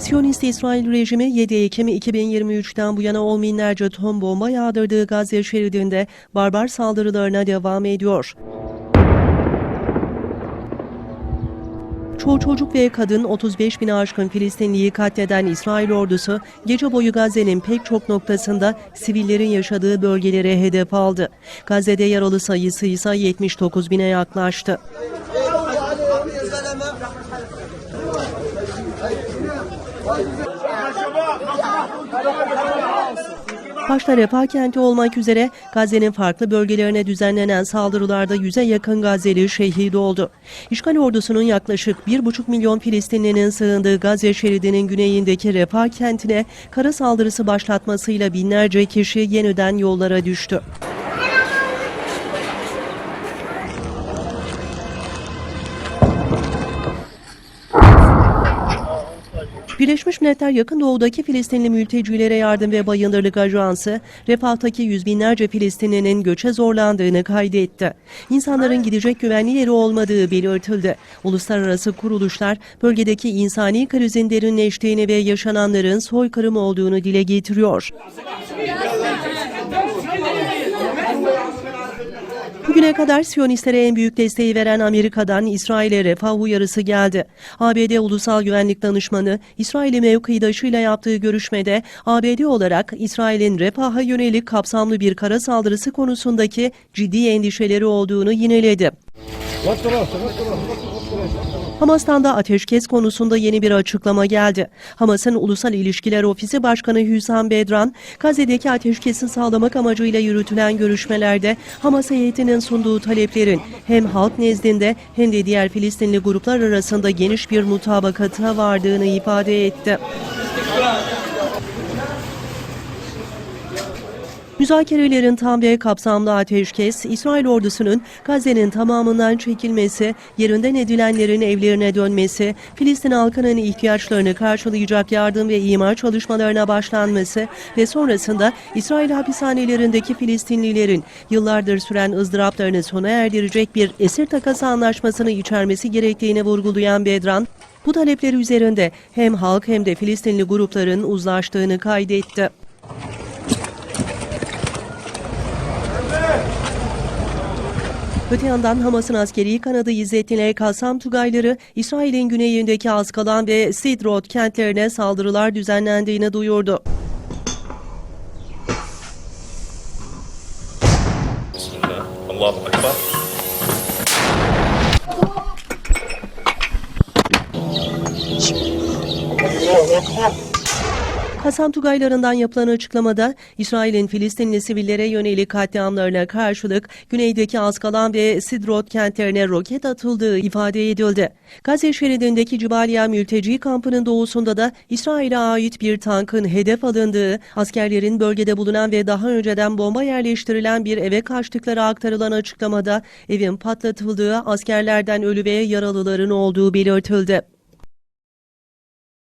Siyonist İsrail rejimi 7 Ekim 2023'ten bu yana on binlerce ton bomba yağdırdığı Gazze şeridinde barbar saldırılarına devam ediyor. Çoğu çocuk ve kadın 35 bin aşkın Filistinliyi katleden İsrail ordusu gece boyu Gazze'nin pek çok noktasında sivillerin yaşadığı bölgelere hedef aldı. Gazze'de yaralı sayısı ise 79 bine yaklaştı. Başta Refah kenti olmak üzere Gazze'nin farklı bölgelerine düzenlenen saldırılarda yüze yakın Gazze'li şehit oldu. İşgal ordusunun yaklaşık 1,5 milyon Filistinlinin sığındığı Gazze şeridinin güneyindeki Refah kentine kara saldırısı başlatmasıyla binlerce kişi yeniden yollara düştü. Birleşmiş Milletler Yakın Doğu'daki Filistinli mültecilere yardım ve bayındırlık ajansı, Refah'taki yüz binlerce Filistinlinin göçe zorlandığını kaydetti. İnsanların gidecek güvenli yeri olmadığı belirtildi. Uluslararası kuruluşlar bölgedeki insani krizin derinleştiğini ve yaşananların soykırım olduğunu dile getiriyor. Bugüne kadar Siyonistlere en büyük desteği veren Amerika'dan İsrail'e refah uyarısı geldi. ABD Ulusal Güvenlik Danışmanı İsrail'i mevkidaşıyla yaptığı görüşmede ABD olarak İsrail'in refaha yönelik kapsamlı bir kara saldırısı konusundaki ciddi endişeleri olduğunu yineledi. Hamas'tan da ateşkes konusunda yeni bir açıklama geldi. Hamas'ın Ulusal İlişkiler Ofisi Başkanı Hüsam Bedran, Gazze'deki ateşkesi sağlamak amacıyla yürütülen görüşmelerde Hamas heyetinin sunduğu taleplerin hem halk nezdinde hem de diğer Filistinli gruplar arasında geniş bir mutabakata vardığını ifade etti. Müzakerelerin tam ve kapsamlı ateşkes, İsrail ordusunun Gazze'nin tamamından çekilmesi, yerinden edilenlerin evlerine dönmesi, Filistin halkının ihtiyaçlarını karşılayacak yardım ve imar çalışmalarına başlanması ve sonrasında İsrail hapishanelerindeki Filistinlilerin yıllardır süren ızdıraplarını sona erdirecek bir esir takası anlaşmasını içermesi gerektiğini vurgulayan Bedran, bu talepleri üzerinde hem halk hem de Filistinli grupların uzlaştığını kaydetti. Öte yandan Hamas'ın askeri kanadı İzzettin El-Kassam Tugayları, İsrail'in güneyindeki Askalan ve Sidrot kentlerine saldırılar düzenlendiğini duyurdu. Bismillah. Allahu Ekber. Kasam Tugaylarından yapılan açıklamada İsrail'in Filistinli sivillere yönelik katliamlarına karşılık güneydeki Askalan ve Sidrot kentlerine roket atıldığı ifade edildi. Gazze şeridindeki Cibaliya mülteci kampının doğusunda da İsrail'e ait bir tankın hedef alındığı, askerlerin bölgede bulunan ve daha önceden bomba yerleştirilen bir eve kaçtıkları aktarılan açıklamada evin patlatıldığı, askerlerden ölü ve yaralıların olduğu belirtildi.